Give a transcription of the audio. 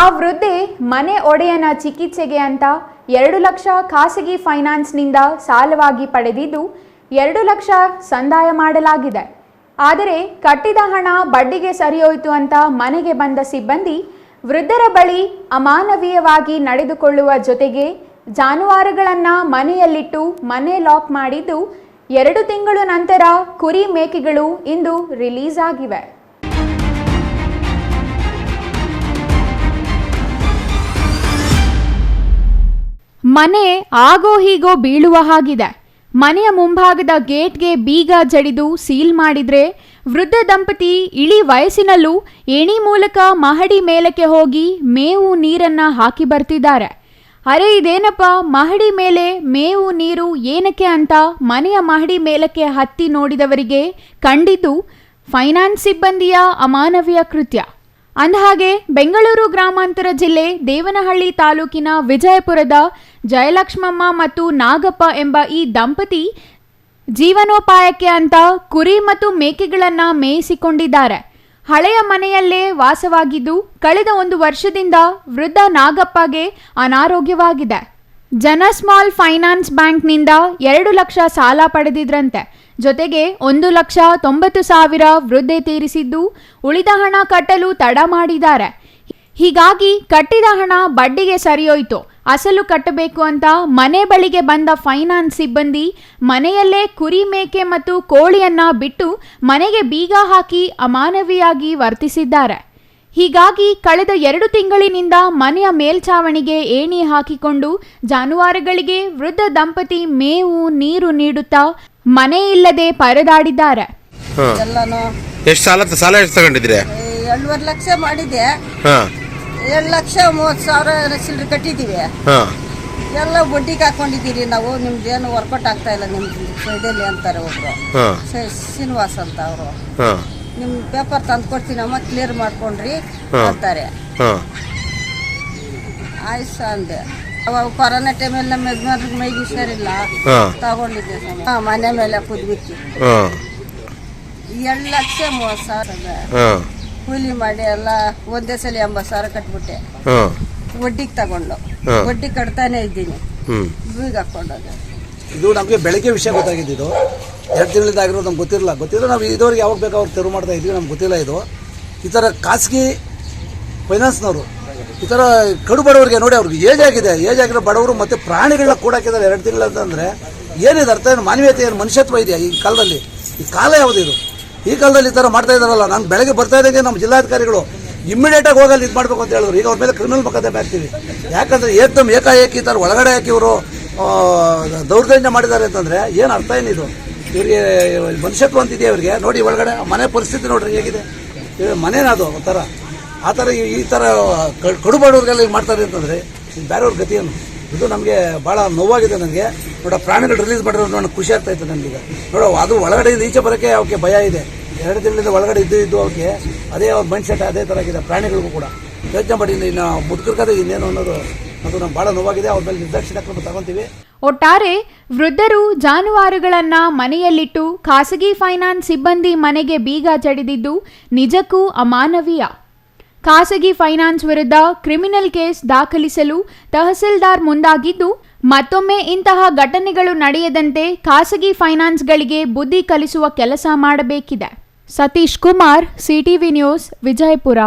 ಆ ವೃದ್ಧೆ ಮನೆ ಒಡೆಯನ ಚಿಕಿತ್ಸೆಗೆ ಅಂತ ಎರಡು ಲಕ್ಷ ಖಾಸಗಿ ಫೈನಾನ್ಸ್ನಿಂದ ಸಾಲವಾಗಿ ಪಡೆದಿದ್ದು ಎರಡು ಲಕ್ಷ ಸಂದಾಯ ಮಾಡಲಾಗಿದೆ. ಆದರೆ ಕಟ್ಟಿದ ಹಣ ಬಡ್ಡಿಗೆ ಸರಿಯೋಯಿತು ಅಂತ ಮನೆಗೆ ಬಂದ ಸಿಬ್ಬಂದಿ ವೃದ್ಧರ ಬಳಿ ಅಮಾನವೀಯವಾಗಿ ನಡೆದುಕೊಳ್ಳುವ ಜೊತೆಗೆ ಜಾನುವಾರುಗಳನ್ನು ಮನೆಯಲ್ಲಿಟ್ಟು ಮನೆ ಲಾಕ್ ಮಾಡಿದ್ದು ಎರಡು ತಿಂಗಳು ನಂತರ ಕುರಿ ಮೇಕೆಗಳು ಇಂದು ರಿಲೀಸ್ ಆಗಿವೆ. ಮನೆ ಆಗೋ ಹೀಗೋ ಬೀಳುವ ಹಾಗಿದೆ. ಮನೆಯ ಮುಂಭಾಗದ ಗೇಟ್ಗೆ ಬೀಗ ಜಡಿದು ಸೀಲ್ ಮಾಡಿದ್ರೆ ವೃದ್ಧ ದಂಪತಿ ಇಳಿ ವಯಸ್ಸಿನಲ್ಲೂ ಏಣಿ ಮೂಲಕ ಮಹಡಿ ಮೇಲಕ್ಕೆ ಹೋಗಿ ಮೇವು ನೀರನ್ನ ಹಾಕಿ ಬರ್ತಿದ್ದಾರೆ. ಅರೆ ಇದೇನಪ್ಪ, ಮಹಡಿ ಮೇಲೆ ಮೇವು ನೀರು ಏನಕ್ಕೆ ಅಂತ ಮನೆಯ ಮಹಡಿ ಮೇಲಕ್ಕೆ ಹತ್ತಿ ನೋಡಿದವರಿಗೆ ಕಂಡಿದ್ದು ಫೈನಾನ್ಸ್ ಸಿಬ್ಬಂದಿಯ ಅಮಾನವೀಯ ಕೃತ್ಯ. ಅಂದಹಾಗೆ, ಬೆಂಗಳೂರು ಗ್ರಾಮಾಂತರ ಜಿಲ್ಲೆ ದೇವನಹಳ್ಳಿ ತಾಲೂಕಿನ ವಿಜಯಪುರದ ಜಯಲಕ್ಷ್ಮಮ್ಮ ಮತ್ತು ನಾಗಪ್ಪ ಎಂಬ ಈ ದಂಪತಿ ಜೀವನೋಪಾಯಕ್ಕೆ ಅಂತ ಕುರಿ ಮತ್ತು ಮೇಕೆಗಳನ್ನು ಮೇಯಿಸಿಕೊಂಡಿದ್ದಾರೆ. ಹಳೆಯ ಮನೆಯಲ್ಲೇ ವಾಸವಾಗಿದ್ದು, ಕಳೆದ ಒಂದು ವರ್ಷದಿಂದ ವೃದ್ಧ ನಾಗಪ್ಪಗೆ ಅನಾರೋಗ್ಯವಾಗಿದೆ. ಜನ ಸ್ಮಾಲ್ ಫೈನಾನ್ಸ್ ಬ್ಯಾಂಕ್ನಿಂದ ಎರಡು ಲಕ್ಷ ಸಾಲ ಪಡೆದಿದ್ರಂತೆ. ಜೊತೆಗೆ ಒಂದು ಲಕ್ಷ ತೊಂಬತ್ತು ಸಾವಿರ ವೃದ್ಧೆ ತೀರಿಸಿದ್ದು ಉಳಿದ ಹಣ ಕಟ್ಟಲು ತಡ ಮಾಡಿದ್ದಾರೆ. ಹೀಗಾಗಿ ಕಟ್ಟಿದ ಹಣ ಬಡ್ಡಿಗೆ ಸರಿಯೋಯ್ತು. ಅಸಲು ಕಟ್ಟಬೇಕು ಅಂತ ಮನೆ ಬಳಿಗೆ ಬಂದ ಫೈನಾನ್ಸ್ ಸಿಬ್ಬಂದಿ ಮನೆಯಲ್ಲೇ ಕುರಿ ಮೇಕೆ ಮತ್ತು ಕೋಳಿಯನ್ನ ಬಿಟ್ಟು ಮನೆಗೆ ಬೀಗ ಹಾಕಿ ಅಮಾನವಿಯಾಗಿ ವರ್ತಿಸಿದ್ದಾರೆ. ಹೀಗಾಗಿ ಕಳೆದ ಎರಡು ತಿಂಗಳಿನಿಂದ ಮನೆಯ ಮೇಲ್ಛಾವಣಿಗೆ ಏಣಿ ಹಾಕಿಕೊಂಡು ಜಾನುವಾರುಗಳಿಗೆ ವೃದ್ಧ ದಂಪತಿ ಮೇವು ನೀರು ನೀಡುತ್ತಾ ಮನೆ ಇಲ್ಲದೆ ಪರದಾಡಿದ್ದಾರೆ ಎಲ್ಲಾನು ಎಷ್ಟು ಸಾಲ ಸಾಲ ಎಷ್ಟು ತಗೊಂಡಿದ್ರೆ ಎರಡೂವರೆ ಲಕ್ಷ ಮಾಡಿದೆ. ಹಾಂ. ಎರಡು ಲಕ್ಷ ಮೂವತ್ತು ಸಾವಿರ ಚಿಲ್ಲರೆ ಕಟ್ಟಿದ್ದೀವಿ. ಹಾಂ. ಎಲ್ಲ ಬಡ್ಡಿಗೆ ಹಾಕೊಂಡಿದ್ದೀರಿ ನಾವು. ನಿಮ್ದು ಏನು ವರ್ಕೌಟ್ ಆಗ್ತಾ ಇಲ್ಲ ನಿಮ್ದು ಇದಲ್ಲಿ ಅಂತಾರೆ ಒಬ್ರು. ಹಾಂ. ಶ್ರೀ- ಶ್ರೀನಿವಾಸ್ ಅಂತ ಅವರು. ಹಾಂ. ನಿಮ್ಮ ಪೇಪರ್ ತಂದು ಕೊಡ್ತೀನಮ್ಮ ಕ್ಲಿಯರ್ ಮಾಡ್ಕೊಂಡ್ರಿ ಅಂತಾರೆ. ಹಾಂ. ಆಯ್ತು ಅಂದೆ. ಅವಾಗ ಕೊರೋನಾ ಟೈಮಲ್ಲಿ ನಮ್ಮ ಯಜಮಾನ್ರಿಗೆ ಮೈಗೆ ಹುಷಾರಿಲ್ಲ ಹಾಂ. ತಗೊಂಡಿದ್ದೆ ಹಾ ಮನೆ ಮೇಲೆ ಕುದ್ಬಿಟ್ಟು ಹಾಂ. ಎರಡು ಲಕ್ಷ ಮೂವತ್ತು ಸಾವಿರ ಅದ. ಹಾಂ. ಕೂಲಿ ಮಾಡಿ ಎಲ್ಲ ಒಂದೇ ಸಲ ಎಂಬತ್ತು ಸಾವಿರ ಕಟ್ಬಿಟ್ಟೆ. ಹಾಂ. ವಡ್ಡಿಗೆ ತಗೊಂಡು. ಹಾ. ವಡ್ಡಿ ಕಟ್ತಾನೆ ಇದ್ದೀನಿ. ಹ್ಞೂ ಬೀಗ ಹಾಕೊಂಡೋದು ಇದು ನಮಗೆ ಬೆಳಗ್ಗೆ ವಿಷಯ ಗೊತ್ತಾಗಿದ್ದು ಇದು. ಎರಡು ತಿಂಗಳಿಂದ ಆಗಿರೋದು ನಮ್ಗೆ ಗೊತ್ತಿರಲ್ಲ. ಗೊತ್ತಿಲ್ಲ ನಾವು ಇದುವರೆಗೆ ಯಾವಾಗ ಬೇಕು ಅವ್ರು ತೆರವು ಮಾಡ್ತಾ ಇದ್ವಿ ನಮ್ಗೆ ಗೊತ್ತಿಲ್ಲ ಇದು. ಈ ಥರ ಖಾಸಗಿ ಫೈನಾನ್ಸ್ನವರು ಈ ಥರ ಕಡು ಬಡವರಿಗೆ ನೋಡಿ ಅವ್ರಿಗೆ ಏಜ್ ಆಗಿದೆ, ಏಜ್ ಆಗಿರೋ ಬಡವರು ಮತ್ತು ಪ್ರಾಣಿಗಳನ್ನ ಕೂಡಾಕಿದ್ದಾರೆ ಎರಡು ತಿಂಗಳು ಅಂತಂದರೆ ಏನಿದೆ ಅರ್ಥ ಏನು? ಮಾನವೀಯತೆ ಏನು? ಮನುಷ್ಯತ್ವ ಇದೆಯಾ ಈ ಕಾಲದಲ್ಲಿ? ಈ ಕಾಲ ಯಾವುದು ಇದು? ಈ ಕಾಲದಲ್ಲಿ ಈ ಥರ ಮಾಡ್ತಾ ಇದ್ದಾರಲ್ಲ, ನಾನು ಬೆಳಗ್ಗೆ ಬರ್ತಾ ಇದ್ದಂಗೆ ನಮ್ಮ ಜಿಲ್ಲಾಧಿಕಾರಿಗಳು ಇಮ್ಮಿಡಿಯೇಟಾಗಿ ಹೋಗಲ್ಲಿ ಇದು ಮಾಡಬೇಕು ಅಂತ ಹೇಳಿದ್ರು. ಈಗ ಅವ್ರ ಮೇಲೆ ಕ್ರಿಮಿನಲ್ ಮೊಕದ್ದಮೆ ಹಾಕ್ತೀವಿ. ಯಾಕಂದರೆ ಏಕದಮ್ ಏಕಾಏಕಿ ಈ ಥರ ಒಳಗಡೆ ಹಾಕಿ ಇವರು ದೌರ್ಜನ್ಯ ಮಾಡಿದ್ದಾರೆ ಅಂತಂದರೆ ಏನು ಅರ್ಥ ಏನಿದು ಇವರಿಗೆ ಮನುಷ್ಯತ್ವ ಅಂತಿದೆಯಾ ಇವರಿಗೆ? ನೋಡಿ ಒಳಗಡೆ ಮನೆ ಪರಿಸ್ಥಿತಿ ನೋಡ್ರಿ ಹೇಗಿದೆ. ಇದು ಮನೇನ ಅದು ಒಂಥರ. ಆ ಥರ ಈ- ಥರ ಕಡು ಬಡವ್ರಿಗೆಲ್ಲ ಈಗ ಮಾಡ್ತಾರೆ ಅಂತಂದರೆ ಬೇರೆಯವ್ರ ಗತಿಯನ್ನು. ಇದು ನಮಗೆ ಭಾಳ ನೋವಾಗಿದೆ ನನಗೆ. ನೋಡೋ, ಪ್ರಾಣಿಗಳು ರಿಲೀಸ್ ಮಾಡಿರೋದು ನನಗೆ ಖುಷಿ ಆಗ್ತಾ ಇತ್ತು ನನಗೀಗ. ನೋಡೋ, ಅದು ಒಳಗಡೆ ಈಚೆ ಬರೋಕ್ಕೆ ಅವಕ್ಕೆ ಭಯ ಇದೆ. ಎರಡು ದಿನದಿಂದ ಒಳಗಡೆ ಇದ್ದು ಇದ್ದು ಅವಕ್ಕೆ ಅದೇ ಅವ್ರ ಮೈಂಡ್ ಸೆಟ್ ಅದೇ ಥರ ಆಗಿದೆ, ಪ್ರಾಣಿಗಳಿಗೂ ಕೂಡ. ಯೋಚನೆ ಮಾಡಿ, ಇನ್ನು ಮುದುಕರ್ಕದೆ ಇನ್ನೇನು ಅನ್ನೋದು, ಅದು ನಮ್ಗೆ ಭಾಳ ನೋವಾಗಿದೆ, ಅವ್ರ ಮೇಲೆ ನಿರ್ದಾಕ್ಷಿಣ್ಯ ಕ್ರಮ ತಗೊತೀವಿ. ಒಟ್ಟಾರೆ, ವೃದ್ಧರು ಜಾನುವಾರುಗಳನ್ನ ಮನೆಯಲ್ಲಿಟ್ಟು ಖಾಸಗಿ ಫೈನಾನ್ಸ್ ಸಿಬ್ಬಂದಿ ಮನೆಗೆ ಬೀಗ ಜಡಿದಿದ್ದು ನಿಜಕ್ಕೂ ಅಮಾನವೀಯ. ಖಾಸಗಿ ಫೈನಾನ್ಸ್ ವಿರುದ್ಧ ಕ್ರಿಮಿನಲ್ ಕೇಸ್ ದಾಖಲಿಸಲು ತಹಸೀಲ್ದಾರ್ ಮುಂದಾಗಿದ್ದು, ಮತ್ತೊಮ್ಮೆ ಇಂತಹ ಘಟನೆಗಳು ನಡೆಯದಂತೆ ಖಾಸಗಿ ಫೈನಾನ್ಸ್ಗಳಿಗೆ ಬುದ್ಧಿ ಕಲಿಸುವ ಕೆಲಸ ಮಾಡಬೇಕಿದೆ. Satish Kumar, CTV news, Vijayapura.